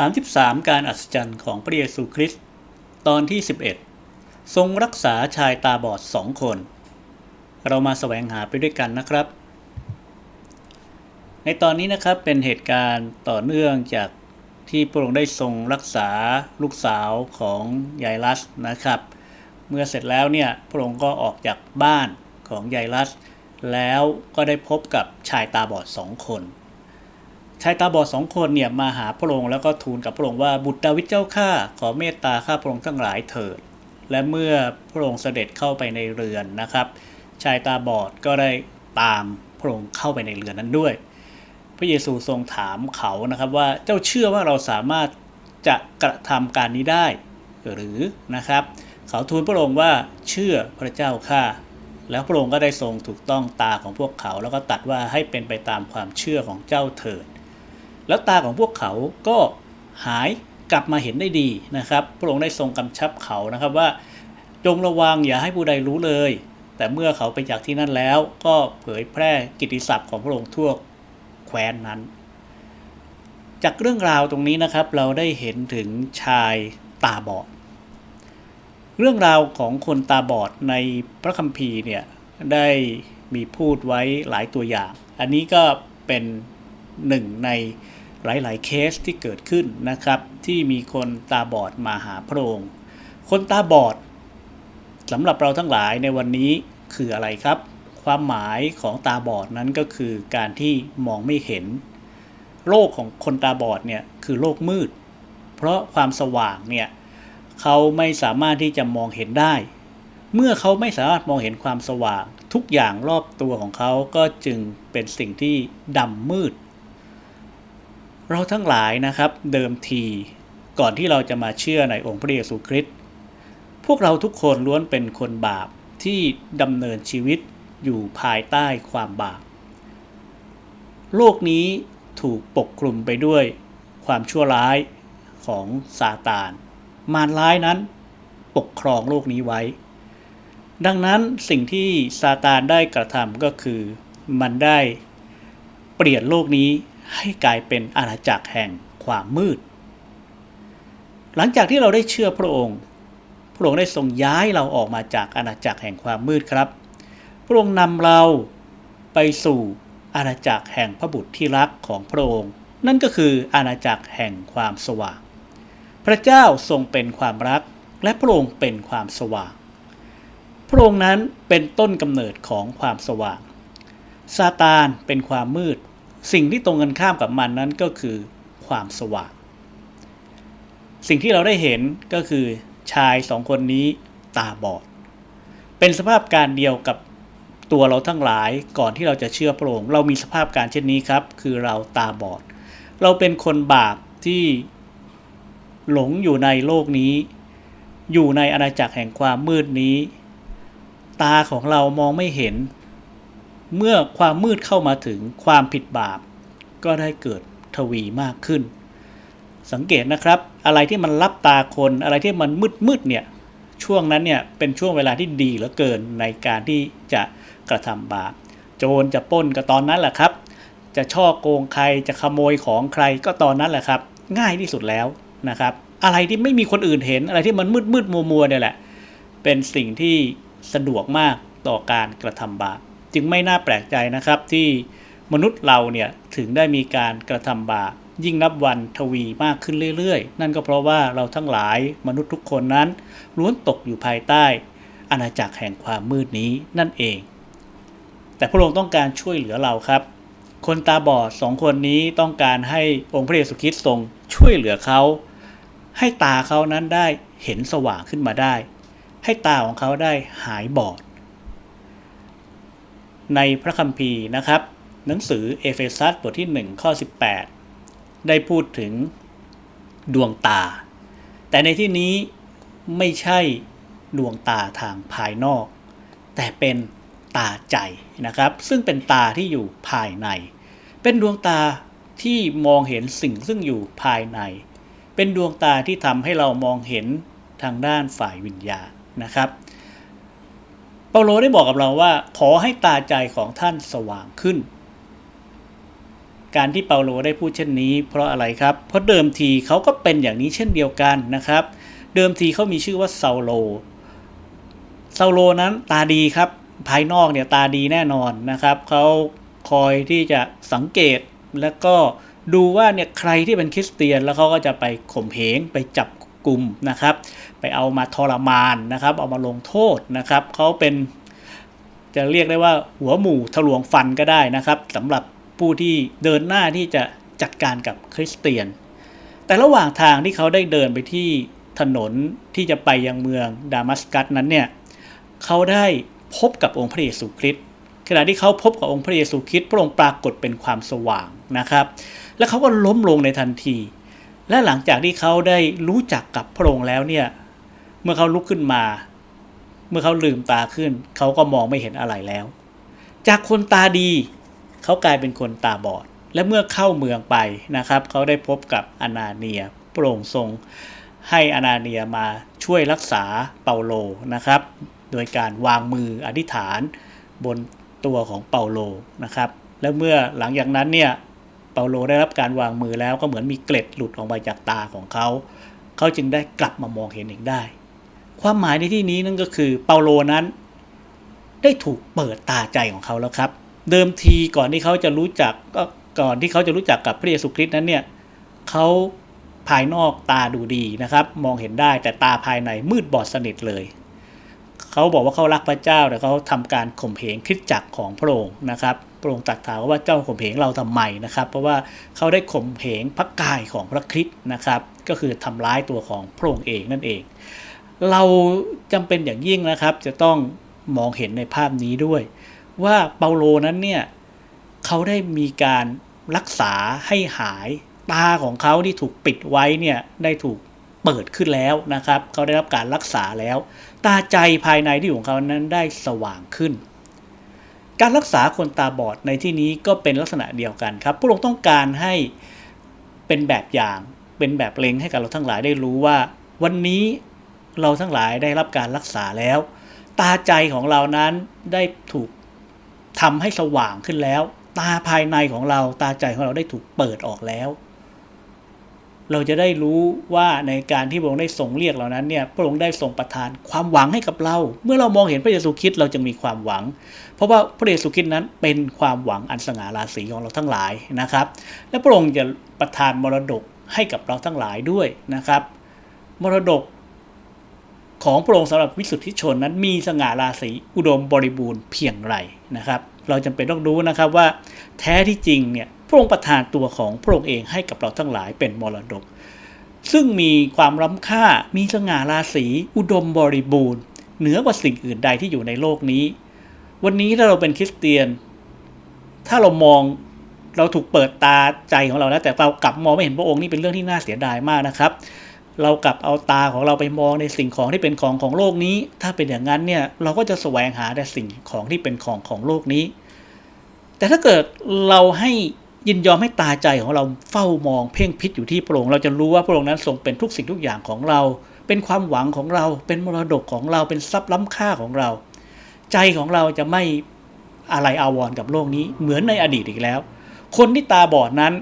33 การอัศจรรย์ของพระเยซูคริสต์ตอนที่ 11 ทรงรักษาชายตาบอดสองคน เรามาแสวงหาไปด้วยกันนะครับ ในตอนนี้นะครับเป็นเหตุการณ์ต่อเนื่องจากที่พระองค์ได้ทรงรักษาลูกสาวของยายลัสนะครับ เมื่อเสร็จแล้วเนี่ยพระองค์ก็ออกจากบ้านของยายลัส แล้วก็ได้พบกับชายตาบอดสองคน ชายตาบอดสองคนเนี่ยมาหาพระองค์แล้วก็ทูลกับพระองค์ว่าบุตรดาวิดเจ้าข้าขอเมตตาข้าพระองค์ทั้งหลายเถิด และเมื่อพระองค์เสด็จเข้าไปในเรือนนะครับ ชายตาบอดก็ได้ตามพระองค์เข้าไปในเรือนนั้นด้วย พระเยซูทรงถามเขานะครับว่าเจ้าเชื่อว่าเราสามารถจะกระทำการนี้ได้ หรือนะครับ เขาทูลพระองค์ว่าเชื่อพระเจ้าข้าแล้วพระองค์ก็ได้ทรงถูกต้องตาของพวกเขา แล้วก็ตัดว่าให้เป็นไปตามความเชื่อของเจ้าเถิด แล้วตาของพวกเขาก็หายกลับมาเห็นได้ดีนะครับ พระองค์ได้ทรงกำชับเขานะครับว่า จงระวังอย่าให้ผู้ใดรู้เลย แต่เมื่อเขาไปจากที่นั่นแล้ว ก็เผยแพร่กิตติศัพท์ของพระองค์ทั่วแคว้นนั้น จากเรื่องราวตรงนี้นะครับ เราได้เห็นถึงชายตาบอด เรื่องราวของคนตาบอดในพระคัมภีร์เนี่ยได้มีพูดไว้หลายตัวอย่าง อันนี้ก็เป็น หนึ่งในหลาย ๆ เคสที่เกิดขึ้นนะครับ ที่มีคนตาบอดมาหาพระองค์ คนตาบอดสำหรับเราทั้งหลายในวันนี้คืออะไรครับ ความหมายของตาบอดนั้นก็คือการที่มองไม่เห็น โลกของคนตาบอดเนี่ยคือโลกมืด เพราะความสว่างเนี่ยเขาไม่สามารถที่จะมองเห็นได้ เมื่อเขาไม่สามารถมองเห็นความสว่าง ทุกอย่างรอบตัวของเขาก็จึงเป็นสิ่งที่ดำมืด เราทั้งหลายนะครับเดิมทีก่อนที่เราจะมาเชื่อในองค์พระเยซูคริสต์พวกเราทุกคนล้วนเป็นคนบาปที่ดำเนินชีวิตอยู่ภายใต้ความบาป โลกนี้ถูกปกคลุมไปด้วยความชั่วร้ายของซาตาน มารร้ายนั้นปกครองโลกนี้ไว้ ดังนั้นสิ่งที่ซาตานได้กระทำก็คือมันได้เปลี่ยนโลกนี้ ให้กลายเป็นอาณาจักรแห่งความมืด หลังจากที่เราได้เชื่อพระองค์ พระองค์ได้ทรงย้ายเราออกมาจากอาณาจักรแห่งความมืดครับ พระองค์นำเราไปสู่อาณาจักรแห่งพระบุตรที่รักของพระองค์ นั่นก็คืออาณาจักรแห่งความสว่าง พระเจ้าทรงเป็นความรักและพระองค์เป็นความสว่าง พระองค์นั้นเป็นต้นกำเนิดของความสว่างซาตานเป็นความมืด สิ่งที่ตรงกันข้ามกับมันนั้นก็คือความสว่าง สิ่งที่เราได้เห็นก็คือชายสองคนนี้ตาบอด เป็นสภาพการเดียวกับตัวเราทั้งหลายก่อนที่เราจะเชื่อพระองค์เรามีสภาพการเช่นนี้ครับ คือเราตาบอด เราเป็นคนบาปที่หลงอยู่ในโลกนี้ อยู่ในอาณาจักรแห่งความมืดนี้ ตาของเรามองไม่เห็น เมื่อความมืดเข้ามาถึงความผิดบาป ก็ได้เกิดทวีมากขึ้น สังเกตนะครับ อะไรที่มันรับตาคนอะไรที่มันมืดมืดๆเนี่ยช่วงนั้นเนี่ยเป็นช่วงเวลาที่ดีเหลือเกินในการที่จะกระทำบาป โจรจะป้นก็ตอนนั้นแหละครับ จะช่อโกงใครจะขโมยของใครก็ตอนนั้นแหละครับ ง่ายที่สุดแล้วนะครับ อะไรที่ไม่มีคนอื่นเห็นอะไรที่มันมืดมืดมัวมัวๆเนี่ยแหละ เป็นสิ่งที่สะดวกมากต่อการกระทำบาป จึงไม่น่าแปลกใจนะครับที่มนุษย์เราเนี่ยถึงได้มีการกระทำบาปยิ่งนับวันทวีมากขึ้นเรื่อยๆ นั่นก็เพราะว่าเราทั้งหลายมนุษย์ทุกคนนั้นล้วนตกอยู่ภายใต้ อาณาจักรแห่งความมืดนี้นั่นเอง แต่พระองค์ต้องการช่วยเหลือเราครับ คนตาบอดสองคนนี้ต้องการให้องค์พระเยซูคริสต์ทรงช่วยเหลือเขา ให้ตาเขานั้นได้เห็นสว่างขึ้นมาได้ ให้ตาของเขาได้หายบอด ในพระคัมภีร์นะครับ หนังสือเอเฟซัสบทที่ 1 ข้อ 18 ได้พูดถึงดวงตา แต่ในที่นี้ไม่ใช่ดวงตาทางภายนอก แต่เป็นตาใจนะครับ ซึ่งเป็นตาที่อยู่ภายใน เป็นดวงตาที่มองเห็นสิ่งซึ่งอยู่ภายใน เป็นดวงตาที่ทำให้เรามองเห็นทางด้านฝ่ายวิญญาณนะครับ เปาโลได้บอกกับเราว่า ขอให้ตาใจของท่านสว่างขึ้น การที่เปาโลได้พูดเช่นนี้ เพราะอะไรครับ เพราะเดิมทีเขาก็เป็นอย่างนี้เช่นเดียวกันนะครับ เดิมทีเขามีชื่อว่าซาโลซาโลนั้นตาดีครับ ภายนอกเนี่ยตาดีแน่นอนนะครับ เขาคอยที่จะสังเกตแล้วก็ดูว่าเนี่ยใครที่เป็นคริสเตียนแล้วเขาก็จะไปข่มเหงไปจับ กลุ่มนะครับ ไปเอามาทรมานนะครับ เอามาลงโทษนะครับเขาเป็นจะเรียกได้ว่าหัวหมู่ทะลวงฟันก็ได้นะครับสำหรับผู้ที่เดินหน้าที่จะจัดการกับคริสเตียน แต่ระหว่างทางที่เขาได้เดินไปที่ถนนที่จะไปยังเมืองดามัสกัสนั้นเนี่ยเขาได้พบกับองค์พระเยซูคริสต์ขณะที่เขาพบกับองค์พระเยซูคริสต์พระองค์ปรากฏเป็นความสว่างนะครับ แล้วเขาก็ล้มลงในทันที และหลังจากที่เขาได้รู้จักกับพระองค์แล้วเนี่ย เมื่อเขาลุกขึ้นมา เมื่อเขาลืมตาขึ้น เขาก็มองไม่เห็นอะไรแล้ว จากคนตาดี เขากลายเป็นคนตาบอด และเมื่อเข้าเมืองไปนะครับ เขาได้พบกับอนาเนียพระองค์ทรง ให้อนาเนียมาช่วยรักษาเปาโลนะครับ โดยการวางมืออธิษฐานบนตัวของเปาโลนะครับ และเมื่อหลังจากนั้นเนี่ย เปาโลได้รับการวางมือแล้วก็เหมือนมีเกล็ดหลุดออกมาจากตาของเขา เขาจึงได้กลับมามองเห็นอีกได้ ความหมายในที่นี้นั่นก็คือเปาโลนั้น ได้ถูกเปิดตาใจของเขาแล้วครับ เดิมทีก่อนที่เขาจะรู้จักก็ก่อนที่เขาจะรู้จักกับพระเยซูคริสต์นั้นเนี่ยเขาภายนอกตาดูดีนะครับ มองเห็นได้แต่ตาภายในมืดบอดสนิทเลย เขาบอกว่าเขารักพระเจ้าแต่เขาทำการข่มเหงคริสตจักของพระองค์นะครับ พระองค์ตรัสถามว่าเจ้าข่มเหงเราทำไมนะครับ เพราะว่าเขาได้ข่มเหงพระกายของพระคริสต์นะครับ ก็คือทำร้ายตัวของพระองค์เองนั่นเอง เราจำเป็นอย่างยิ่งนะครับ จะต้องมองเห็นในภาพนี้ด้วย ว่าเปาโลนั้นเนี่ยเขาได้มีการรักษาให้หายตาของเขาที่ถูกปิดไว้เนี่ยได้ถูก เปิดขึ้นแล้วนะครับ เขาได้รับการรักษาแล้ว ตาใจภายในที่ของเขานั้นได้สว่างขึ้น การรักษาคนตาบอดในที่นี้ก็เป็นลักษณะเดียวกันครับพระองค์ต้องการให้เป็นแบบอย่าง เป็นแบบเล็งให้กับเราทั้งหลายได้รู้ว่า วันนี้เราทั้งหลายได้รับการรักษาแล้ว ตาใจของเรานั้นได้ถูกทำให้สว่างขึ้นแล้ว ตาภายในของเราตาใจของเราได้ถูกเปิดออกแล้ว เราจะได้รู้ว่าในการที่พระองค์ได้ทรงเรียกเหล่านั้นเนี่ยพระองค์ได้ทรงประทานความหวังให้กับเรา เมื่อเรามองเห็นพระเยซูคริสต์เราจะมีความหวัง เพราะว่าพระเยซูคริสต์นั้นเป็นความหวังอันสง่าราศีของเราทั้งหลายนะครับ และพระองค์จะประทานมรดกให้กับเราทั้งหลายด้วยนะครับ มรดกของพระองค์สำหรับวิสุทธิชนนั้นมีสง่าราศีอุดมบริบูรณ์เพียงไรนะครับ เราจำเป็นต้องรู้นะครับว่า แท้ที่จริงเนี่ยพระองค์ประทานตัวของพระองค์เองให้กับเราทั้งหลายเป็นมรดก ซึ่งมีความล้ำค่ามีสง่าราศีอุดมบริบูรณ์ เหนือกว่าสิ่งอื่นใดที่อยู่ในโลกนี้ วันนี้ถ้าเราเป็นคริสเตียน ถ้าเรามองเราถูกเปิดตาใจของเราแล้วแต่เรากลับมองไม่เห็นพระองค์นี่เป็นเรื่องที่น่าเสียดายมากนะครับ เรากลับเอาตาของเราไปมองในสิ่งของที่เป็นของของโลกนี้ ถ้าเป็นอย่างนั้นเนี่ยเราก็จะแสวงหาแต่สิ่งของที่เป็นของของโลกนี้ แต่ถ้าเกิดเราให้ยินยอมให้ตาใจของเราเฝ้ามองเพ่งพิษอยู่ที่พระองค์เราจะรู้ว่าพระองค์นั้นทรงเป็นทุกสิ่งทุกอย่างของเรา เป็นความหวังของเรา เป็นมรดกของเรา เป็นทรัพย์ล้ำค่าของเรา ใจของเราจะไม่อะไรอาวรกับโลกนี้เหมือนในอดีตอีกแล้ว คนที่ตาบอดนั้น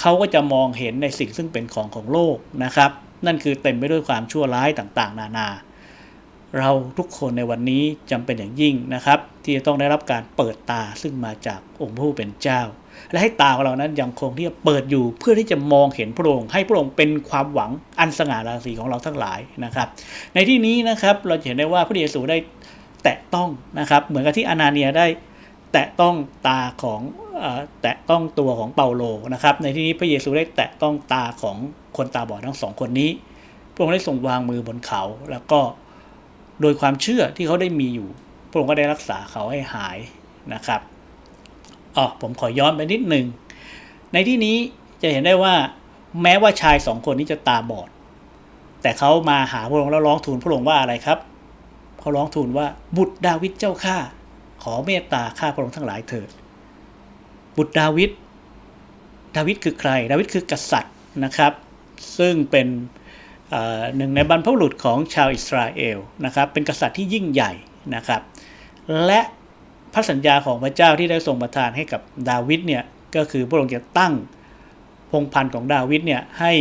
เขาก็จะมองเห็นในสิ่งซึ่งเป็นของของโลกนะครับ นั่นคือเต็มไปด้วยความชั่วร้ายต่างๆ นานา เราทุกคนในวันนี้จำเป็นอย่างยิ่งนะครับ ที่จะต้องได้รับการเปิดตาซึ่งมาจากองค์ผู้เป็นเจ้า และให้ตาของเรานั้นยังคงที่จะเปิดอยู่เพื่อที่จะมองเห็นพระองค์ให้พระองค์เป็นความหวังอันสง่าราศีของเราทั้งหลายนะครับ ในที่นี้นะครับเราเห็นได้ว่าพระเยซูได้แตะต้องนะครับ เหมือนกับที่อนาเนียได้ แตะต้องตาของอแตะต้องตัวของเปาโลนะครับในที่นี้พระเยซูได้แตะต้องตาของคนตาบอดทั้งสองคนนี้ พระองค์ได้ทรงวางมือบนเขา แล้วก็โดยความเชื่อที่เขาได้มีอยู่ พระองค์ก็ได้รักษาเขาให้หายนะครับอ๋อผมขอย้อนไปนิดหนึ่งในที่นี้จะเห็นได้ว่าแม้ว่าชายสองคนนี้จะตาบอด แต่เขามาหาพระองค์แล้วร้องทูลพระองค์ว่าอะไรครับเขาร้องทูลว่าบุตรดาวิดเจ้าข้า ขอเมตตาข้าพระองค์ทั้งหลายเถิด บุตรดาวิด ดาวิดคือใคร ดาวิดคือกษัตริย์นะครับ ซึ่งเป็นหนึ่งในบรรพบุรุษของชาวอิสราเอลนะครับ เป็นกษัตริย์ที่ยิ่งใหญ่นะครับ และพระสัญญาของพระเจ้าที่ได้ทรงประทานให้กับดาวิดเนี่ยก็คือพระองค์จะตั้งพงพันธ์ของดาวิดเนี่ยให้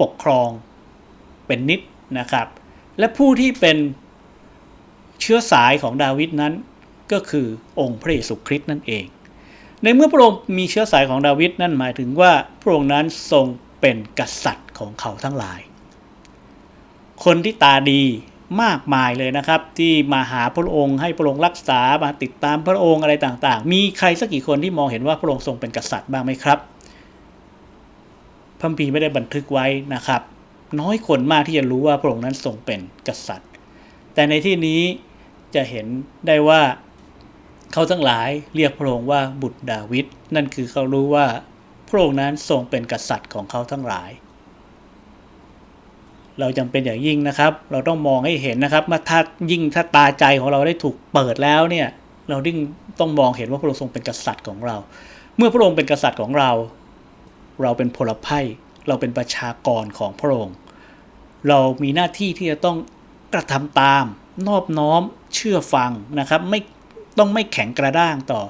ปกครองเป็นนิดนะครับ และผู้ที่เป็นเชื้อสายของดาวิดนั้น ก็คือองค์พระเยซูคริสต์นั่นเอง ในเมื่อพระองค์มีเชื้อสายของดาวิดนั่นหมายถึงว่าพระองค์นั้นทรงเป็นกษัตริย์ของเขาทั้งหลาย คนที่ตาดีมากมายเลยนะครับ ที่มาหาพระองค์ให้พระองค์รักษามาติดตามพระองค์อะไรต่างๆ มีใครสักกี่คนที่มองเห็นว่าพระองค์ทรงเป็นกษัตริย์บ้างไหมครับพระคัมภีไม่ได้บันทึกไว้นะครับ น้อยคนมากที่จะรู้ว่าพระองค์นั้นทรงเป็นกษัตริย์ แต่ในที่นี้จะเห็นได้ว่า เขาทั้งหลายเรียกพระองค์ว่าบุตรดาวิดนั่นคือเขารู้ว่าพระองค์นั้นทรงเป็นกษัตริย์ของเขาทั้งหลาย เราจำเป็นอย่างยิ่งนะครับ เราต้องมองให้เห็นนะครับว่าถ้ายิ่งถ้าตาใจของเราได้ถูกเปิดแล้วเนี่ยเราดิ้งต้องมองเห็นว่าพระองค์ทรงเป็นกษัตริย์ของเรา เมื่อพระองค์เป็นกษัตริย์ของเรา เราเป็นพลภัยเราเป็นประชากรของพระองค์ เรามีหน้าที่ที่จะต้องกระทำตาม นอบน้อมเชื่อฟังนะครับ ไม่ ต้องไม่แข็งกระด้างต่อ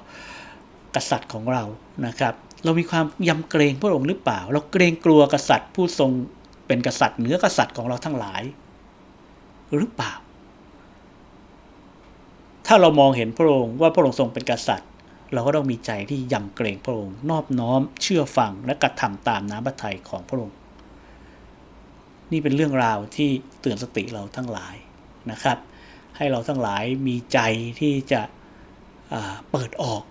กษัตริย์ของเรานะครับ เรามีความยำเกรงพระองค์หรือเปล่า เราเกรงกลัวกษัตริย์ผู้ทรงเป็นกษัตริย์เหนือกษัตริย์ของเราทั้งหลาย หรือเปล่า ถ้าเรามองเห็นพระองค์ว่าพระองค์ทรงเป็นกษัตริย์ เราก็ต้องมีใจที่ยำเกรงพระองค์นอบน้อม เชื่อฟังและกระทำตามน้ำพระทัยของพระองค์ นี่เป็นเรื่องราวที่เตือนสติเราทั้งหลายนะครับ ให้เราทั้งหลายมีใจที่จะ เปิดออก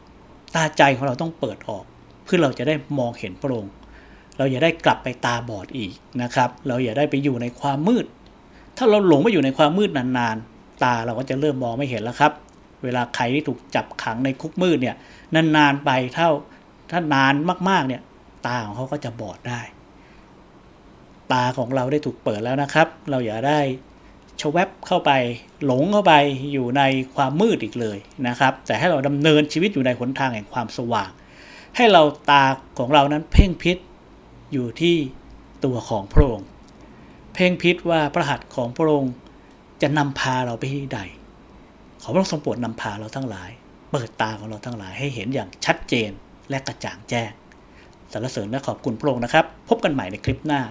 ตาใจของเราต้องเปิดออก เพื่อเราจะได้มองเห็นพระองค์เราอย่าได้กลับไปตาบอดอีกนะครับ เราอย่าได้ไปอยู่ในความมืด ถ้าเราหลงไปอยู่ในความมืดนานๆ ตาเราก็จะเริ่มมองไม่เห็นแล้วครับ เวลาใครที่ถูกจับขังในคุกมืดเนี่ยนานๆไปเท่าถ้านานมากๆเนี่ยตาของเขาก็จะบอดได้ ตาของเราได้ถูกเปิดแล้วนะครับ เราอย่าได้ ชวบเข้าไป หลงเข้าไปอยู่ในความมืดอีกเลยนะครับ แต่ให้เราดำเนินชีวิตอยู่ในหนทางแห่งความสว่าง ให้เราตาของเรานั้นเพ่งพิษอยู่ที่ตัวของพระองค์ เพ่งพิษว่าพระหัตถ์ของพระองค์จะนำพาเราไปที่ใด ขอพระองค์ทรงโปรดนำพาเราทั้งหลาย เปิดตาของเราทั้งหลายให้เห็นอย่างชัดเจนและกระจ่างแจ้งสรรเสริญและขอบคุณพระองค์นะครับ พบกันใหม่ในคลิปหน้า